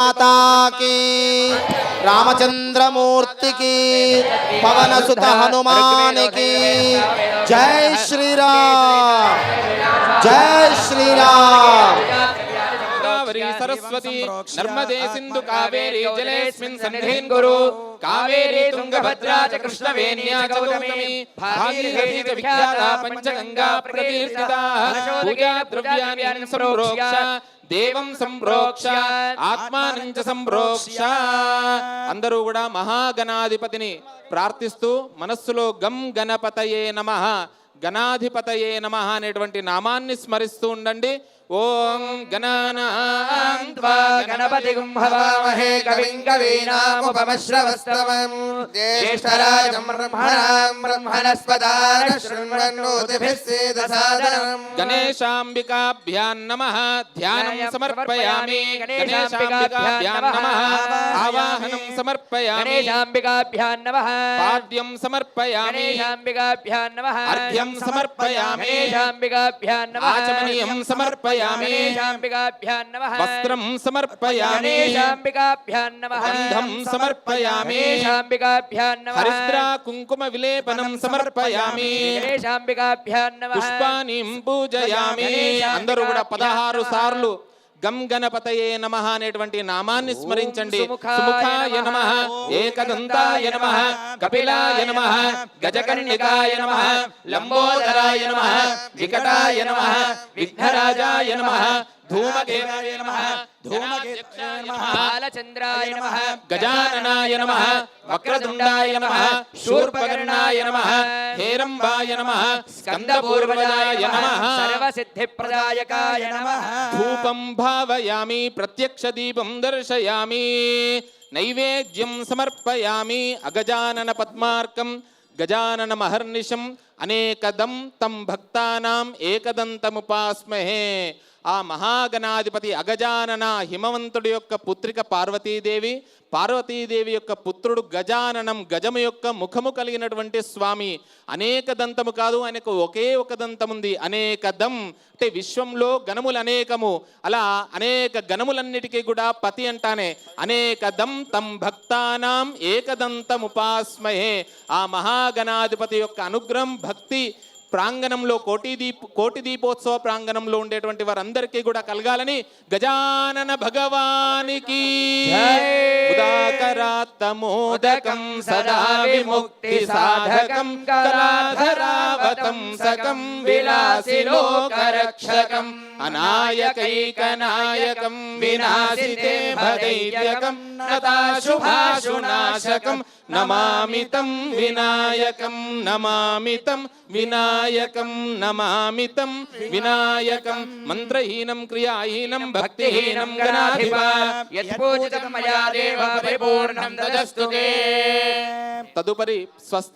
మాతాకి రామచంద్రమూర్తికి పవన సుత హనుమానికి. జై శ్రీరామ్ జై శ్రీరామ్. సరస్వతి నర్మదే సింధు కావేరీ జలేస్మిన్ సన్నిధిన్ కురు కావేరీ తుంగభద్రా చ కృష్ణవేణ్యా చ గౌతమి భాగీరథీ చ విఖ్యాత పంచగంగా ప్రకీర్తిత. పూజా ద్రవ్యాన్ని దేవం సంప్రోక్ష ఆత్మానం చ సంప్రోక్ష అందరూ కూడా మహాగణాధిపతిని ప్రార్థిస్తూ మనస్సులో గం గణపతయే నమః గణాధిపతయే నమ అనేటువంటి నామాన్ని స్మరిస్తూ ఉండండి. త్వా గణపతి హవామహే కవిం కవీనాముపమశ్రవస్తవం జ్యేష్ఠరాజం బ్రహ్మణాం బ్రహ్మణస్పదాన శృణ్వన్నోతిభిः సేదసాదనం గణేశాంబికాభ్యాం నమ ధ్యానం ధ్యానం సమర్పయామి. గణేశాంబికాభ్యాం గణేశాంబికాభ్యాం నమ నమః. ఆవాహనం సమర్పయామి. గణేశాంబికాభ్యాం నమః. పాద్యం సమర్పయామి. గణేశాంబికాభ్యాం నమః. అర్ఘ్యం సమర్పయామి. గణేశాంబికాభ్యాం నమః. ఆచమనీయం సమర్పయామి వస్త్రం సమర్పయామి గంధం సమర్పయామి హరిద్రా కుంకుమ విలేపనం సమర్పయామి పుష్పానిం పూజయామి అందరూ కూడా పదహారు సార్లు గం గణపతయే నమ అనేటువంటి నామాన్ని స్మరించండి. సుముఖాయ నమః, ఏకదంతాయ నమ కపిలాయ నమ గజకర్ణికాయ నమ లంబోదరాయ నమ వికటాయ నమ విఘ్నరాజాయ నమ ధూమకేతాయ నమ ధూమకేతాయ నమ బాలచంద్రాయ నమః గజాననాయ నమ వక్రతుండాయ నమ శూర్పకర్ణాయ నమ హేరంబాయ నమ స్కందపూర్వజాయ నమ సర్వసిద్ధిప్రదాయకాయ నమః ధూపం భావయామి ప్రత్యక్ష దీపం దర్శయామి నైవేద్యం సమర్పయామి అగజానన పద్మార్కం గజానన మహర్నిశం అనేకదం తం భక్తానాం ఏకదంతముపాస్మహే. ఆ మహాగణాధిపతి అగజానన హిమవంతుడి యొక్క పుత్రిక పార్వతీదేవి పార్వతీదేవి యొక్క పుత్రుడు గజాననం గజము యొక్క ముఖము కలిగినటువంటి స్వామి. అనేక దంతము కాదు ఆయనకు ఒకే ఒక దంతం ఉంది అనేక దం అంటే విశ్వంలో గణములు అనేకము. అలా అనేక గణములన్నిటికీ కూడా పతి అంటానే. అనేక దం తం భక్తానాం ఏకదంతముపాస్మహే. ఆ మహాగణాధిపతి యొక్క అనుగ్రహం भक्ति ప్రాంగణంలో కోటి దీప్ కోటి దీపోత్సవ ప్రాంగణంలో ఉండేటువంటి వారందరికీ కూడా కలగాలని గజానన భగవానికి. ఉదాకరాత్తమోదకం సదా విముక్తి సాధకం కళాధరావతం సకం విలాసిలోకరక్షకం అనాయకైకనాయకం వినాశితే భదైర్యకం నతాశుభాశునాశకం నమామితం వినాయకం నమామితం వినాయకం నమామితం వినాయకం మంత్రహీనం క్రియాహీనం భక్తిహీనం గణాధిప. యత్పూజితం మయా దేవ పరిపూర్ణం తదస్తు తదుపరి స్వస్తి